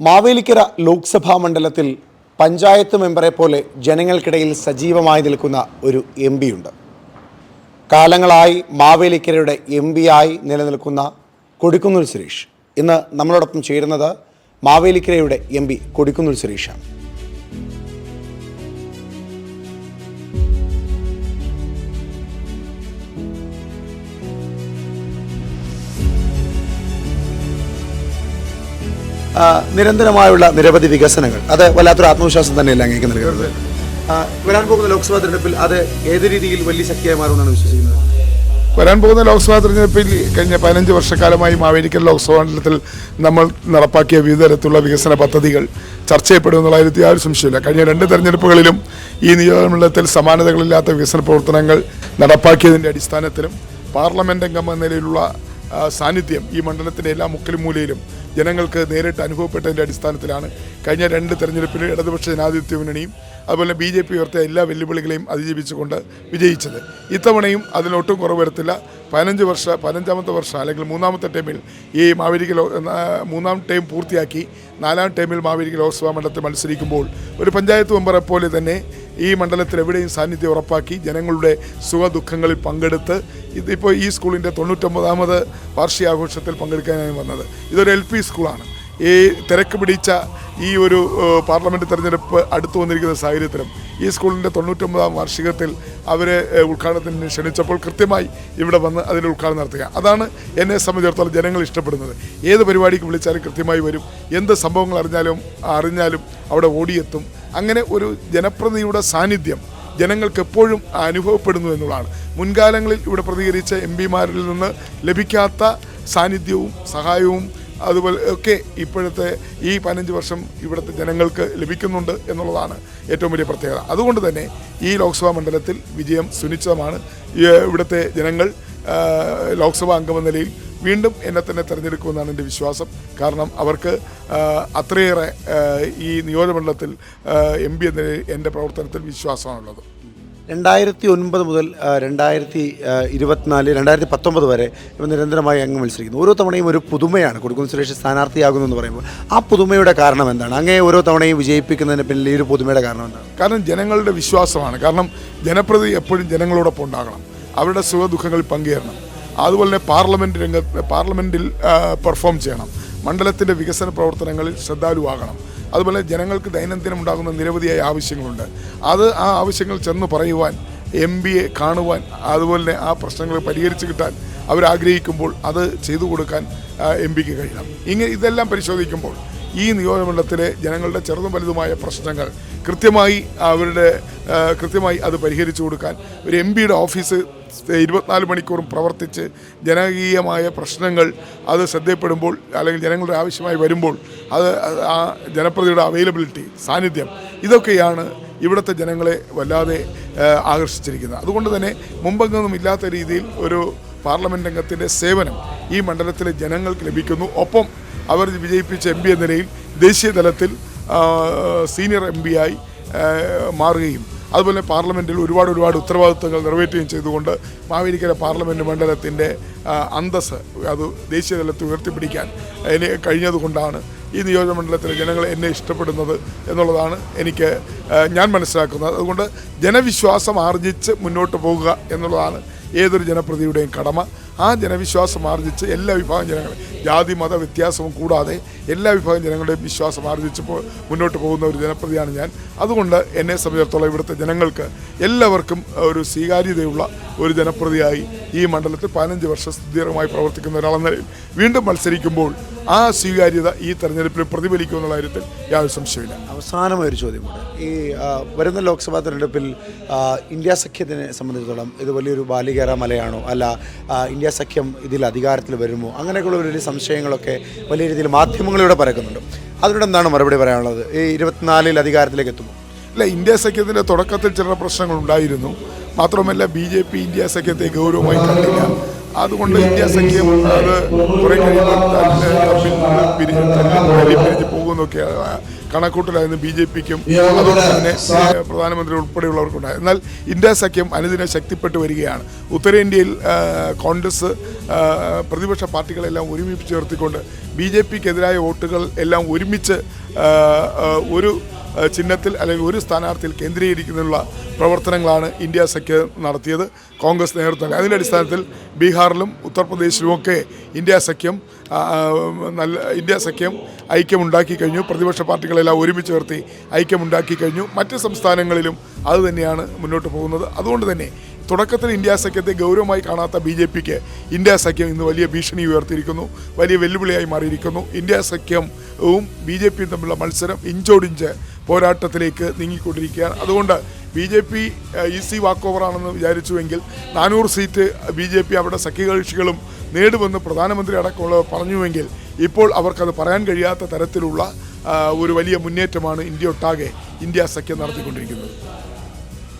മാവേലിക്കര ലോക്സഭാ മണ്ഡലത്തിൽ പഞ്ചായത്ത് മെമ്പറെ പോലെ ജനങ്ങൾക്കിടയിൽ സജീവമായി നിൽക്കുന്ന ഒരു എം ഉണ്ട് കാലങ്ങളായി മാവേലിക്കരയുടെ എം ആയി നിലനിൽക്കുന്ന കൊടിക്കുന്നിൽ സുരേഷ്. ഇന്ന് നമ്മളോടൊപ്പം ചേരുന്നത് മാവേലിക്കരയുടെ എം പി കൊടിക്കുന്നിൽ സുരേഷാണ്. നിരന്തരമായുള്ള നിരവധി വികസനങ്ങൾ. അത് വല്ലാത്തൊരു ആത്മവിശ്വാസം തന്നെയല്ല അങ്ങേക്ക് നൽകുന്നത്? വരാൻ പോകുന്ന ലോക്സഭാ തെരഞ്ഞെടുപ്പിൽ അത് ഏത് രീതിയിൽ വലിയ ശക്തിയായി മാറുമെന്നാണ് വിശ്വസിക്കുന്നത്? വരാൻ പോകുന്ന ലോക്സഭാ തെരഞ്ഞെടുപ്പിൽ കഴിഞ്ഞ പതിനഞ്ച് വർഷക്കാലമായി മാവേലിക്കൽ ലോക്സഭാ മണ്ഡലത്തിൽ നമ്മൾ നടപ്പാക്കിയ വിവിധ തരത്തിലുള്ള വികസന പദ്ധതികൾ ചർച്ച ചെയ്യപ്പെടുമെന്നുള്ള കാര്യത്തിൽ യാതൊരു സംശയമില്ല കഴിഞ്ഞ രണ്ട് തെരഞ്ഞെടുപ്പുകളിലും ഈ നിയോജകമണ്ഡലത്തിൽ സമാനതകളില്ലാത്ത വികസന പ്രവർത്തനങ്ങൾ നടപ്പാക്കിയതിന്റെ അടിസ്ഥാനത്തിലും പാർലമെന്റ് അംഗം എന്ന നിലയിലുള്ള സാന്നിധ്യം ഈ മണ്ഡലത്തിന്റെ എല്ലാ മുക്കിലും മൂലയിലും ജനങ്ങൾക്ക് നേരിട്ട് അനുഭവപ്പെട്ടതിന്റെ അടിസ്ഥാനത്തിലാണ് കഴിഞ്ഞ രണ്ട് തെരഞ്ഞെടുപ്പിൽ ഇടതുപക്ഷ ജനാധിപത്യ മുന്നണിയും അതുപോലെ ബി ജെ പി ഉയർത്തിയ എല്ലാ വെല്ലുവിളികളെയും അതിജീവിച്ചുകൊണ്ട് വിജയിച്ചത്. ഇത്തവണയും അതിനൊട്ടും കുറവ് വരത്തില്ല. പതിനഞ്ച് വർഷ പതിനഞ്ചാമത്തെ വർഷം അല്ലെങ്കിൽ മൂന്നാമത്തെ ടൈമിൽ ഈ മാവേലിക്ക് മൂന്നാം ടൈം പൂർത്തിയാക്കി നാലാം ടൈമിൽ മാവേലിക്ക് ലോക്സഭാ മണ്ഡലത്തിൽ മത്സരിക്കുമ്പോൾ ഒരു പഞ്ചായത്ത് മെമ്പറെ പോലെ തന്നെ ഈ മണ്ഡലത്തിൽ എവിടെയും സാന്നിധ്യം ഉറപ്പാക്കി ജനങ്ങളുടെ സുഖ ദുഃഖങ്ങളിൽ പങ്കെടുത്ത് ഇതിപ്പോൾ ഈ സ്കൂളിന്റെ തൊണ്ണൂറ്റൊമ്പതാമത് വാർഷികാഘോഷത്തിൽ പങ്കെടുക്കാനാണ് വന്നത്. ഇതൊരു എൽ പി സ്കൂളാണ്. ഈ തിരക്ക് പിടിച്ച ഈ ഒരു പാർലമെന്റ് തെരഞ്ഞെടുപ്പ് അടുത്തു വന്നിരിക്കുന്ന സാഹചര്യത്തിലും ഈ സ്കൂളിന്റെ തൊണ്ണൂറ്റൊമ്പതാം വാർഷികത്തിൽ അവരെ ഉദ്ഘാടനത്തിന് ക്ഷണിച്ചപ്പോൾ കൃത്യമായി ഇവിടെ വന്ന് അതിൽ ഉദ്ഘാടനം നടത്തുക. അതാണ് എന്നെ സംബന്ധിച്ചിടത്തോളം ജനങ്ങൾ ഇഷ്ടപ്പെടുന്നത്. ഏത് പരിപാടിക്ക് വിളിച്ചാലും കൃത്യമായി വരും. എന്ത് സംഭവങ്ങൾ അറിഞ്ഞാലും അറിഞ്ഞാലും അവിടെ ഓടിയെത്തും. അങ്ങനെ ഒരു ജനപ്രതിയുടെ സാന്നിധ്യം ജനങ്ങൾക്ക് എപ്പോഴും അനുഭവപ്പെടുന്നു എന്നുള്ളതാണ്. മുൻകാലങ്ങളിൽ ഇവിടെ പ്രതികരിച്ച എം പിമാരിൽ നിന്ന് ലഭിക്കാത്ത സാന്നിധ്യവും സഹായവും അതുപോലെ ഒക്കെ ഇപ്പോഴത്തെ ഈ പതിനഞ്ച് വർഷം ഇവിടുത്തെ ജനങ്ങൾക്ക് ലഭിക്കുന്നുണ്ട് എന്നുള്ളതാണ് ഏറ്റവും വലിയ പ്രത്യേകത. അതുകൊണ്ട് തന്നെ ഈ ലോക്സഭാ മണ്ഡലത്തിൽ വിജയം സുനിശ്ചിതമാണ്. ഇവിടുത്തെ ജനങ്ങൾ ലോക്സഭാ അംഗമെന്ന നിലയിൽ വീണ്ടും എന്നെ തന്നെ തിരഞ്ഞെടുക്കുമെന്നാണ് എന്റെ വിശ്വാസം. കാരണം അവർക്ക് അത്രയേറെ ഈ നിയോജകമണ്ഡലത്തിൽ എം പി എന്ന എന്റെ പ്രവർത്തനത്തിൽ വിശ്വാസമാണുള്ളത്. രണ്ടായിരത്തി ഒൻപത് മുതൽ രണ്ടായിരത്തി ഇരുപത്തിനാല് രണ്ടായിരത്തി പത്തൊമ്പത് വരെ ഇവ നിരന്തരമായി അങ്ങ് മത്സരിക്കുന്നു. ഓരോ തവണയും ഒരു പുതുമയാണ് കൊടുക്കുന്ന സുരേഷ് സ്ഥാനാർത്ഥിയാകുന്നു എന്ന് പറയുമ്പോൾ. ആ പുതുമയുടെ കാരണം എന്താണ്? അങ്ങേ ഓരോ തവണയും വിജയിപ്പിക്കുന്നതിന് പിന്നിൽ ഈ ഒരു പുതുമയുടെ കാരണം എന്താണ്? കാരണം ജനങ്ങളുടെ വിശ്വാസമാണ്. കാരണം ജനപ്രതി എപ്പോഴും ജനങ്ങളോടൊപ്പം ഉണ്ടാകണം. അവരുടെ സുഖദുഃഖങ്ങളിൽ പങ്കുചേരണം. അതുപോലെ തന്നെ പാർലമെന്റ് രംഗത്ത് പാർലമെന്റിൽ പെർഫോം ചെയ്യണം. മണ്ഡലത്തിന്റെ വികസന പ്രവർത്തനങ്ങളിൽ ശ്രദ്ധാലുവാകണം. അതുപോലെ ജനങ്ങൾക്ക് ദൈനംദിനം ഉണ്ടാകുന്ന നിരവധിയായ ആവശ്യങ്ങളുണ്ട്. അത് ആ ആവശ്യങ്ങൾ ചെന്ന് പറയുവാൻ എം പിയെ കാണുവാൻ അതുപോലെ തന്നെ ആ പ്രശ്നങ്ങൾ പരിഹരിച്ചു കിട്ടാൻ അവരാഗ്രഹിക്കുമ്പോൾ അത് ചെയ്തു കൊടുക്കാൻ എം പിക്ക് കഴിയണം. ഇങ്ങനെ ഇതെല്ലാം പരിശോധിക്കുമ്പോൾ ഈ നിയോജകമണ്ഡലത്തിലെ ജനങ്ങളുടെ ചെറുതും വലുതുമായ പ്രശ്നങ്ങൾ കൃത്യമായി അവരുടെ കൃത്യമായി അത് പരിഹരിച്ചു കൊടുക്കാൻ ഒരു എം പിയുടെ ഓഫീസ് ഇരുപത്തിനാല് മണിക്കൂറും പ്രവർത്തിച്ച് ജനകീയമായ പ്രശ്നങ്ങൾ അത് ശ്രദ്ധയപ്പെടുമ്പോൾ അല്ലെങ്കിൽ ജനങ്ങളുടെ ആവശ്യമായി വരുമ്പോൾ അത് ആ ജനപ്രതിയുടെ അവൈലബിലിറ്റി സാന്നിധ്യം ഇതൊക്കെയാണ് ഇവിടുത്തെ ജനങ്ങളെ വല്ലാതെ ആകർഷിച്ചിരിക്കുന്നത്. അതുകൊണ്ട് തന്നെ മുമ്പെങ്ങൊന്നും ഇല്ലാത്ത രീതിയിൽ ഒരു പാർലമെന്റ് അംഗത്തിന്റെ സേവനം ഈ മണ്ഡലത്തിലെ ജനങ്ങൾക്ക് ലഭിക്കുന്നു. ഒപ്പം അവർ വിജയിപ്പിച്ച എം എന്ന നിലയിൽ ദേശീയ തലത്തിൽ സീനിയർ എം ആയി മാറുകയും അതുപോലെ പാർലമെന്റിൽ ഒരുപാട് ഒരുപാട് ഉത്തരവാദിത്തങ്ങൾ നിറവേറ്റുകയും ചെയ്തുകൊണ്ട് മാവേലിക്കര പാർലമെന്റ് മണ്ഡലത്തിന്റെ അന്തസ് അത് ദേശീയ തലത്തിൽ ഉയർത്തിപ്പിടിക്കാൻ കഴിഞ്ഞതുകൊണ്ടാണ് ഈ നിയോജകമണ്ഡലത്തിലെ ജനങ്ങൾ എന്നെ ഇഷ്ടപ്പെടുന്നത് എന്നുള്ളതാണ് എനിക്ക് ഞാൻ മനസ്സിലാക്കുന്നത്. അതുകൊണ്ട് ജനവിശ്വാസം ആർജിച്ച് മുന്നോട്ട് പോകുക എന്നുള്ളതാണ് ഏതൊരു ജനപ്രതിയുടെയും കടമ. ആ ജനവിശ്വാസം ആർജിച്ച് എല്ലാ വിഭാഗം ജനങ്ങളും ജാതി മത വ്യത്യാസവും കൂടാതെ എല്ലാ വിഭാഗം ജനങ്ങളുടെയും വിശ്വാസം ആർജിച്ച് മുന്നോട്ട് പോകുന്ന ഒരു ജനപ്രതിയാണ് ഞാൻ. അതുകൊണ്ട് എന്നെ സംബന്ധിച്ചിടത്തോളം ഇവിടുത്തെ ജനങ്ങൾക്ക് എല്ലാവർക്കും ഒരു സ്വീകാര്യതയുള്ള ഒരു ജനപ്രതിയായി ഈ മണ്ഡലത്തിൽ പതിനഞ്ച് വർഷം സ്ഥിരമായി പ്രവർത്തിക്കുന്ന ഒരാളെന്ന നിലയിൽ വീണ്ടും മത്സരിക്കുമ്പോൾ ആ സ്വീകാര്യത ഈ തെരഞ്ഞെടുപ്പിൽ പ്രതിഫലിക്കുമെന്നുള്ള കാര്യത്തിൽ യാതൊരു സംശയമില്ല അവസാനമായ ഒരു ചോദ്യം ഈ വരുന്ന ലോക്സഭാ തെരഞ്ഞെടുപ്പിൽ ഇന്ത്യ സഖ്യത്തിനെ സംബന്ധിച്ചിടത്തോളം ഇത് വലിയൊരു ബാലികേറ മലയാണോ? അല്ല ആ, ഇന്ത്യ സഖ്യം ഇതിൽ അധികാരത്തിൽ വരുമോ? അങ്ങനെയൊക്കെയുള്ള വലിയ സംശയങ്ങളൊക്കെ വലിയ രീതിയിൽ മാധ്യമങ്ങളിലൂടെ പരക്കുന്നുണ്ട്. അതിനോട് എന്താണ് മറുപടി പറയാനുള്ളത്? ഈ ഇരുപത്തിനാലിൽ അധികാരത്തിലേക്ക് എത്തുമോ? അല്ല ഇന്ത്യ സഖ്യത്തിന്റെ തുടക്കത്തിൽ ചില പ്രശ്നങ്ങൾ ഉണ്ടായിരുന്നു. മാത്രമല്ല ബി ജെ പി ഇന്ത്യ സഖ്യത്തെ ഗൗരവമായി കണ്ടില്ല. അതുകൊണ്ട് ഇന്ത്യ സഖ്യം അത് കുറെ കഴിയുമ്പോൾ തമ്മിൽ പിരിഞ്ഞ് പിരിഞ്ഞ് കണക്കൂട്ടലായിരുന്നു ബി ജെ പിക്കും അതുകൊണ്ട് തന്നെ പ്രധാനമന്ത്രി ഉൾപ്പെടെയുള്ളവർക്കുണ്ടായി. എന്നാൽ ഇന്ത്യ സഖ്യം അനുദിനം ശക്തിപ്പെട്ടു വരികയാണ്. ഉത്തരേന്ത്യയിൽ കോൺഗ്രസ് പ്രതിപക്ഷ പാർട്ടികളെല്ലാം ഒരുമിച്ച് ചേർത്തിക്കൊണ്ട് ബി ജെ പിക്കെതിരായ വോട്ടുകൾ എല്ലാം ഒരുമിച്ച് ഒരു ചിഹ്നത്തിൽ അല്ലെങ്കിൽ ഒരു സ്ഥാനാർത്ഥിയിൽ കേന്ദ്രീകരിക്കുന്നതിനുള്ള പ്രവർത്തനങ്ങളാണ് ഇന്ത്യ സഖ്യ നടത്തിയത്. കോൺഗ്രസ് നേതൃത്വം അതിന്റെ അടിസ്ഥാനത്തിൽ ബീഹാറിലും ഉത്തർപ്രദേശിലുമൊക്കെ ഇന്ത്യ സഖ്യം നല്ല ഇന്ത്യ സഖ്യം ഐക്യമുണ്ടാക്കി കഴിഞ്ഞു. പ്രതിപക്ഷ പാർട്ടികളെല്ലാം ഒരുമിച്ച് നിർത്തി ഐക്യമുണ്ടാക്കി കഴിഞ്ഞു. മറ്റ് സംസ്ഥാനങ്ങളിലും അത് തന്നെയാണ് മുന്നോട്ട് പോകുന്നത്. അതുകൊണ്ട് തന്നെ തുടക്കത്തിൽ ഇന്ത്യ സഖ്യത്തെ ഗൗരവമായി കാണാത്ത ബി ജെ പിക്ക് ഇന്ത്യ സഖ്യം ഇന്ന് വലിയ ഭീഷണി ഉയർത്തിയിരിക്കുന്നു വലിയ വെല്ലുവിളിയായി മാറിയിരിക്കുന്നു. ഇന്ത്യ സഖ്യവും ബി ജെ പിയും തമ്മിലുള്ള മത്സരം ഇഞ്ചോടിഞ്ച് പോരാട്ടത്തിലേക്ക് നീങ്ങിക്കൊണ്ടിരിക്കുകയാണ്. അതുകൊണ്ട് B J P easy walk ഓവറാണെന്ന് വിചാരിച്ചുവെങ്കിൽ നാനൂറ് സീറ്റ് ബി ജെ പി അവരുടെ സഖ്യകക്ഷികളും നേടുമെന്ന് പ്രധാനമന്ത്രി അടക്കമുള്ളവർ പറഞ്ഞുവെങ്കിൽ ഇപ്പോൾ അവർക്കത് പറയാൻ കഴിയാത്ത തരത്തിലുള്ള ഒരു വലിയ മുന്നേറ്റമാണ് ഇന്ത്യ ഒട്ടാകെ ഇന്ത്യ സഖ്യം നടത്തിക്കൊണ്ടിരിക്കുന്നത്.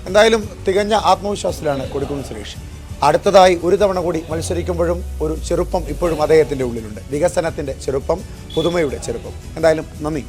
എന്തായാലും തികഞ്ഞ ആത്മവിശ്വാസത്തിലാണ് കൊടിക്കുന്ന് സുരേഷ്. അടുത്തതായി ഒരു തവണ കൂടി മത്സരിക്കുമ്പോഴും ഒരു ചെറുപ്പം ഇപ്പോഴും അദ്ദേഹത്തിന്റെ ഉള്ളിലുണ്ട്. വികസനത്തിന്റെ ചെറുപ്പം പുതുമയുടെ ചെറുപ്പം. എന്തായാലും നന്ദി.